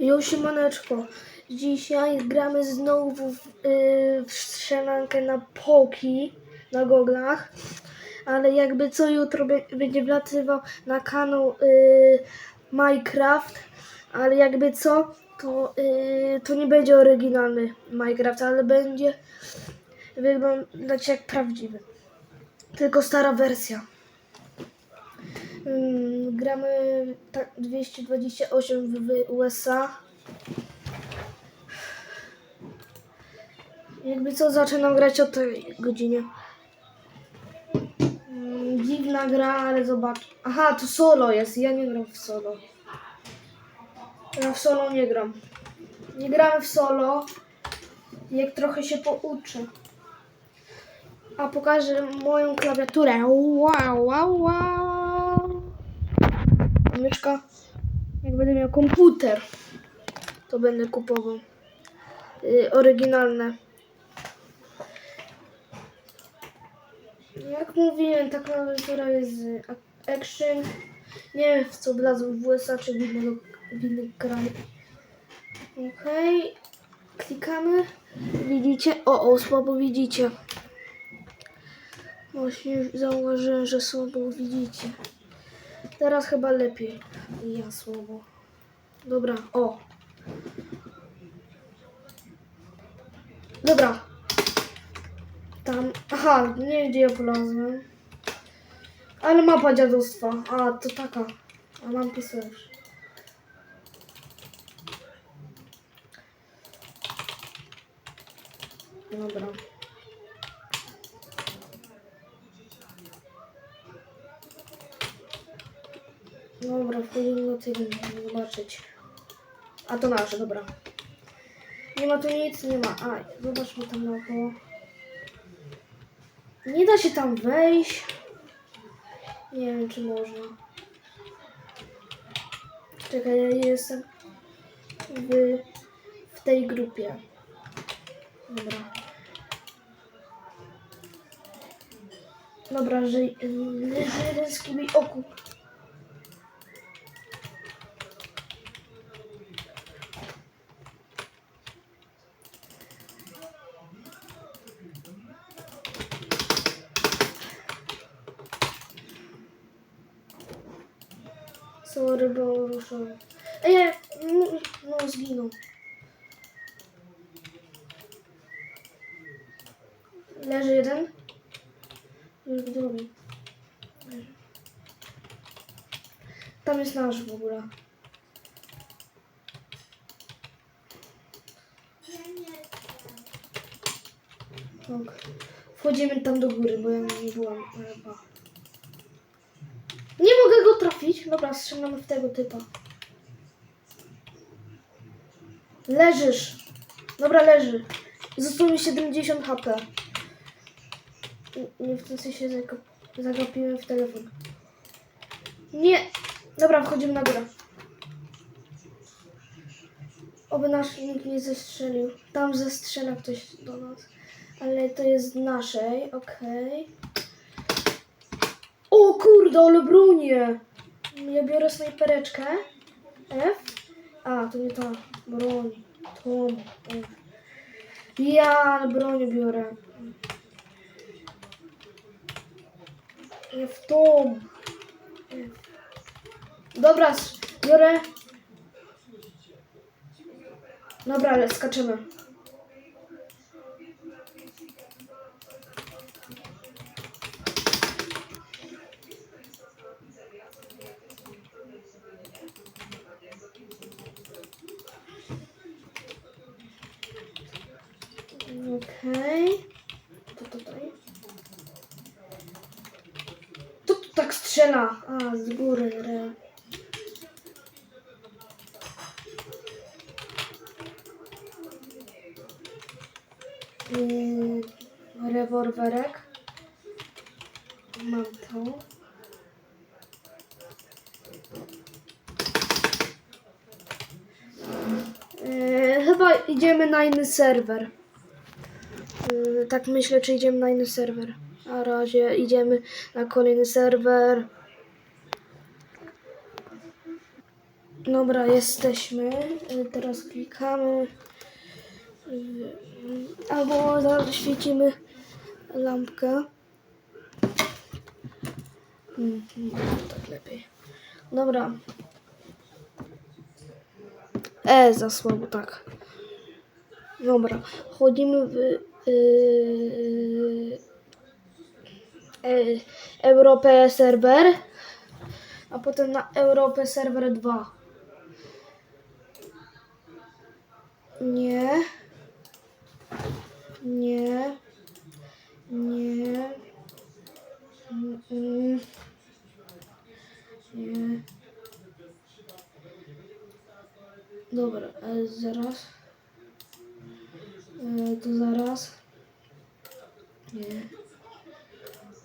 Jo, siemaneczko. Dzisiaj gramy znowu w, yy, w strzelankę na poki na goglach, ale jakby co jutro będzie wlatywał na kanał yy, Minecraft, ale jakby co, to, yy, to nie będzie oryginalny Minecraft, ale będzie wyglądać jak prawdziwy. Tylko stara wersja. Mm, gramy tak 228 w w USA. Jakby co zaczynam grać o tej godzinie. Mm, Dziwna gra, ale zobacz. Aha, to solo jest. Ja nie gram w solo. Ja w solo nie gram. Nie gramy w solo. Jak trochę się pouczę. A pokażę moją klawiaturę. Wow, wow, wow. Myszka. Jak będę miał komputer, to będę kupował. Yy, oryginalne. Jak mówiłem, ta klawiatura jest z a- Action. Nie wiem w co wlazł w USA czy w, innego, w inny kraj. Klikamy. Widzicie? O, o, słabo widzicie. Właśnie zauważyłem, że słabo widzicie. Teraz chyba lepiej. Ja słabo. Dobra, o. Dobra. Tam. Aha, nie wiem gdzie ja polazłem. Ale mapa dziadostwa. A, to taka. A mam pistolet. Dobra. Dobra, wchodzimy do tego, żeby zobaczyć. A to nasze, dobra. Nie ma tu nic, nie ma. A, zobaczmy tam naokoło. Nie da się tam wejść. Nie wiem, czy można. Czekaj, ja jestem w, w tej grupie. Dobra. Dobra, że jeden z oku. Sorry, bo ruszam. Ej, no, no zginął. Leży jeden. Już drugi. Leży. Tam jest nasz w ogóle. Tak. Wchodzimy tam do góry, bo ja nie byłam. Chyba. Nie mogę go trafić. Dobra, strzelamy w tego typa. Leżysz. Dobra, leży. Zostało mi 70 HP. Nie- w tym sensie zagap- zagapiłem w telefon. Nie. Dobra, wchodzimy na górę. Oby nasz nikt nie zestrzelił. Tam zestrzela ktoś do nas. Ale to jest naszej, okej. O kurde, ale bronię! Ja biorę snajpereczkę. F. A, to nie ta. Broń. F. Ja bronię biorę. F tą. F. Dobra, biorę. Dobra, ale skaczemy. Okej. To tutaj. To tu tak strzela? A, z góry. Re. Yy, rewolwerek. Mam to. Yy, chyba idziemy na inny serwer. Yy, tak myślę, czy idziemy na inny serwer. Na razie idziemy na kolejny serwer. Dobra, jesteśmy. Y, Teraz klikamy. Y, Albo zaświecimy lampkę. Mm, tak lepiej. Dobra. E, za słabo, tak. Dobra, wchodzimy w yy, e, Europę serwer, a potem na Europę serwer 2. Nie. Nie. Nie. Mm. Nie. Dobra, e, zaraz. E, to zaraz. Nie.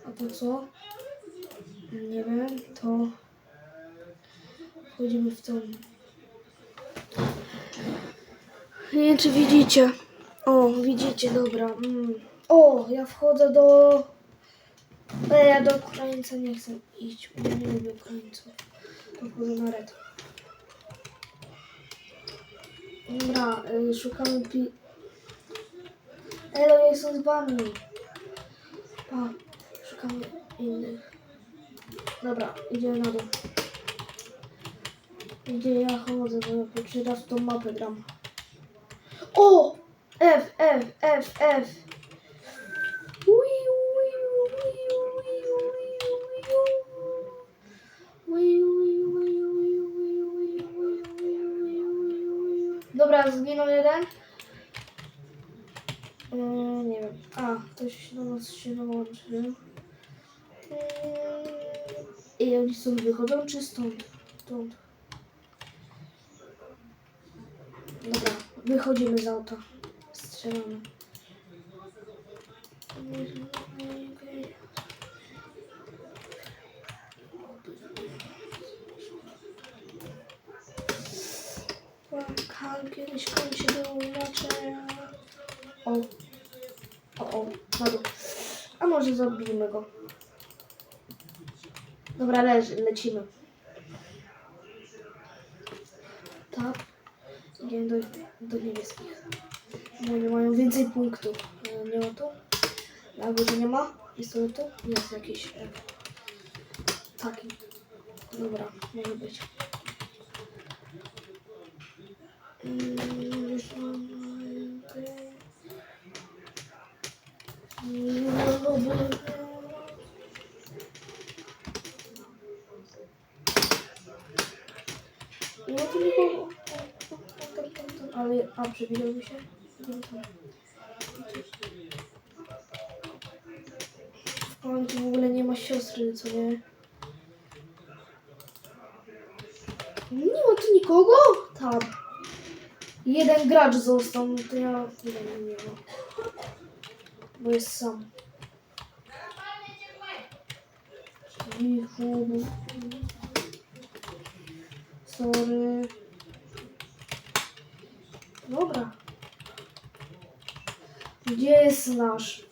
A to co? Nie wiem, to wchodzimy w tą. Nie wiem, czy widzicie. O, widzicie, dobra. Mm. O, ja wchodzę do. E, ja do Ukraińca nie chcę iść, nie lubię Ukraińców. To wchodzę na red. Dobra, y, szukamy pi... Elo, jestem z wami. Pa, szukamy innych. Dobra, idziemy na dół. Gdzie ja chodzę, bo ja pierwszy raz tą mapę gram. O! F, F, F, F. Wiu, wiu, wiu, nie wiem. A, ktoś do nas się dołączył. I oni stąd wychodzą, czy stąd? Stąd. Dobra, wychodzimy z auta. Strzelamy. Płakam, kiedyś kończy było inaczej. A może zabijmy go. Dobra, leży, lecimy. Tak. Idziemy do, do niebieskich. Bo mają więcej punktów. E, Nie ma tu? Na górze nie ma? Pistoletu? Jest jakiś. E, taki. Dobra, może być. Mm, już mam, okej. Nie ma tu nikogo. Ale, a przewijał mi się? Nie tam. W ogóle nie ma siostry, co nie? Nie ma tu nikogo? Tam. Jeden gracz został, no to ja nie wiem, nie ma. Bo jest sam. Sorry. Dobra. Gdzie jest nasz?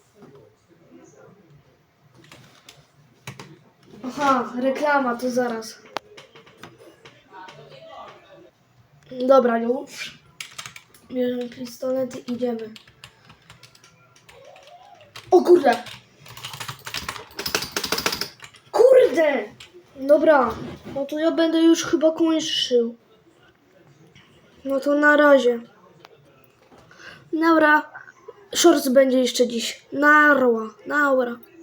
Aha, reklama, to zaraz. Dobra, już. Bierzemy pistolet i idziemy. O kurde! Kurde! Dobra, no to ja będę już chyba kończył. No to na razie. Dobra, shorts będzie jeszcze dziś. Narła, naura.